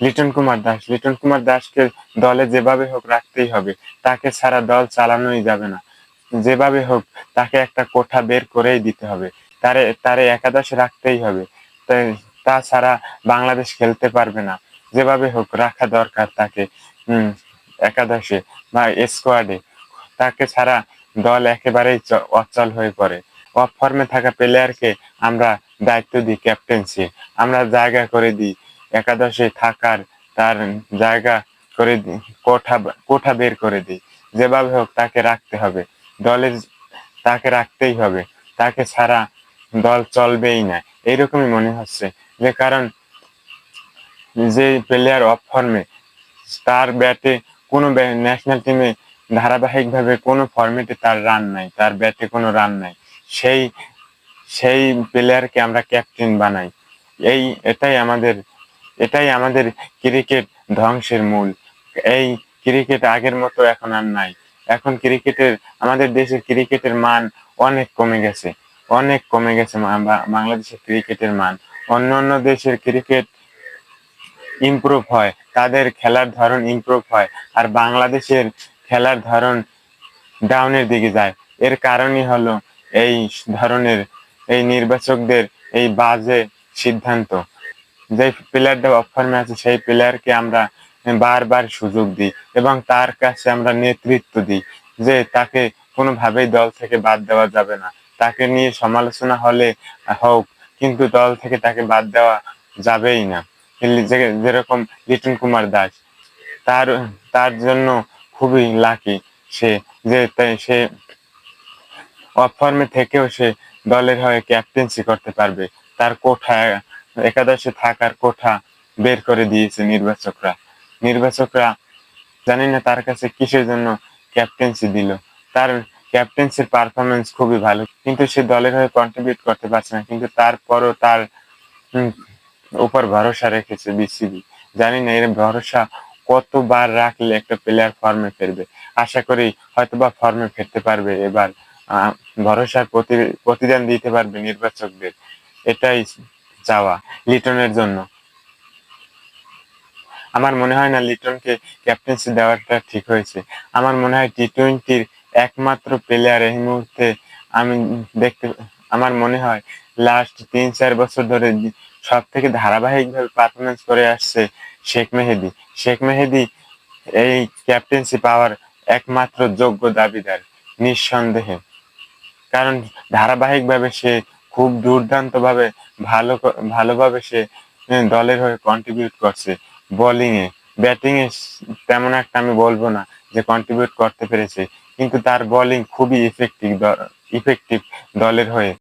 লিটন কুমার দাস। লিটন কুমার দাসকে দলে যেভাবে হোক রাখতেই হবে, তাকে ছাড়া দল চালানোই যাবে না। যেভাবে হোক, তাকে একটা কোঠা বের করেই দিতে হবে। তারে তারে একাদশে রাখতেই হবে। তাছাড়া বাংলাদেশ খেলতে পারবে না। যেভাবে হোক, রাখা দরকার তাকে, হম, একাদশে বা স্কোয়াডে তাকে ছাড়া দল একেবারেই অচল হয়ে পড়ে। অফ ফর্মে থাকা প্লেয়ারকে আমরা দায়িত্ব দিই ক্যাপ্টেন্সি আমরা জায়গা করে দিই। একাদশে থাকার তার জায়গা করে কোঠা কোঠা বের করে দিই। যেভাবে হোক তাকে রাখতে হবে। দলের তাকে রাখতেই হবে। তাকে ছাড়া দল চলবেই না। এইরকমই মনে হচ্ছে। যে কারণ যে প্লেয়ার অফ ফর্মে তার ব্যাটে কোনো ন্যাশনাল টিমে ধারাবাহিকভাবে কোনো ফর্মেটে তার রান নাই। তার ব্যাটে কোনো রান নাই। সেই সেই প্লেয়ারকে আমরা ক্যাপ্টেন বানাই। এই, এটাই আমাদের এটাই আমাদের ক্রিকেট ধ্বংসের মূল। এই ক্রিকেট আগের মতো এখন আর নাই। এখন ক্রিকেটের, আমাদের দেশের ক্রিকেটের মান অনেক কমে গেছে। অনেক কমে গেছে বাংলাদেশের ক্রিকেটের মান। অন্য অন্য দেশের ক্রিকেট ইমপ্রুভ হয়, তাদের খেলার ধরন ইমপ্রুভ হয়, আর বাংলাদেশের খেলার ধরন ডাউনের দিকে যায়। এর কারণই হলো এই ধরনের, এই নির্বাচকদের এই বাজে সিদ্ধান্ত। যে প্লেয়ারটা অফ ফর্মে আছে, সেই প্লেয়ারকে আমরা বারবার সুযোগ দিই এবং তার কাছে আমরা নেতৃত্ব দিই যে তাকে কোনোভাবেই দল থেকে বাদ দেওয়া যাবে না। তাকে নিয়ে সমালোচনা হলে হোক, কিন্তু দল থেকে তাকে বাদ দেওয়া যাবেই না। যেরকম লিটন কুমার দাস, তার তার জন্য খুবই লাকি সে, যে সে অফ ফর্মে থেকেও সে দলের হয়ে ক্যাপ্টেন্সি করতে পারবে। তার কোঠা একাদশে থাকার কোঠা বের করে দিয়েছে নির্বাচকরা। নির্বাচকরা জানি না তার কাছে কিসের জন্য ক্যাপ্টেন্সি দিল। তার ক্যাপ্টেন্সির পারফরমেন্স খুবই ভালো, কিন্তু সে দলের হয়ে কন্ট্রিবিউট করতে পারছে না, কিন্তু তারপরও তার উপর ভরসা রেখেছে বিসিবি জানি না, এর ভরসা কতবার রাখলে একটা প্লেয়ার ফর্মে ফিরবে। আশা করি হয়তোবা ফর্মে ফিরতে পারবে এবার ভরসার প্রতি, প্রতিদান দিতে পারবে নির্বাচকদের। এটাই চাওয়া লিটনের জন্য। আমার মনে হয় না লিটনকে ক্যাপ্টেন্সি দেওয়াটা ঠিক হয়েছে। আমার মনে হয় টি টোয়েন্টির একমাত্র প্লেয়ার এই মুহূর্তে আমি দেখতে আমার মনে হয় লাস্ট তিন চার বছর ধরে সব থেকে ধারাবাহিকভাবে পারফরমেন্স করে আসছে শেখ মেহেদি। শেখ মেহেদি এই ক্যাপ্টেন্সি পাওয়ার একমাত্র যোগ্য দাবিদার, নিঃসন্দেহে। কারণ ধারাবাহিকভাবে সে খুব দুর্দান্তভাবে ভালো ভালোভাবে সে দলের হয়ে কন্ট্রিবিউট করছে। বোলিং এ ব্যাটিং এ তেমন একটা আমি বলব না যে কন্ট্রিবিউট করতে পেরেছে। কিন্তু তার বোলিং খুবই ইফেক্টিভ ইফেক্টিভ দলের হয়ে।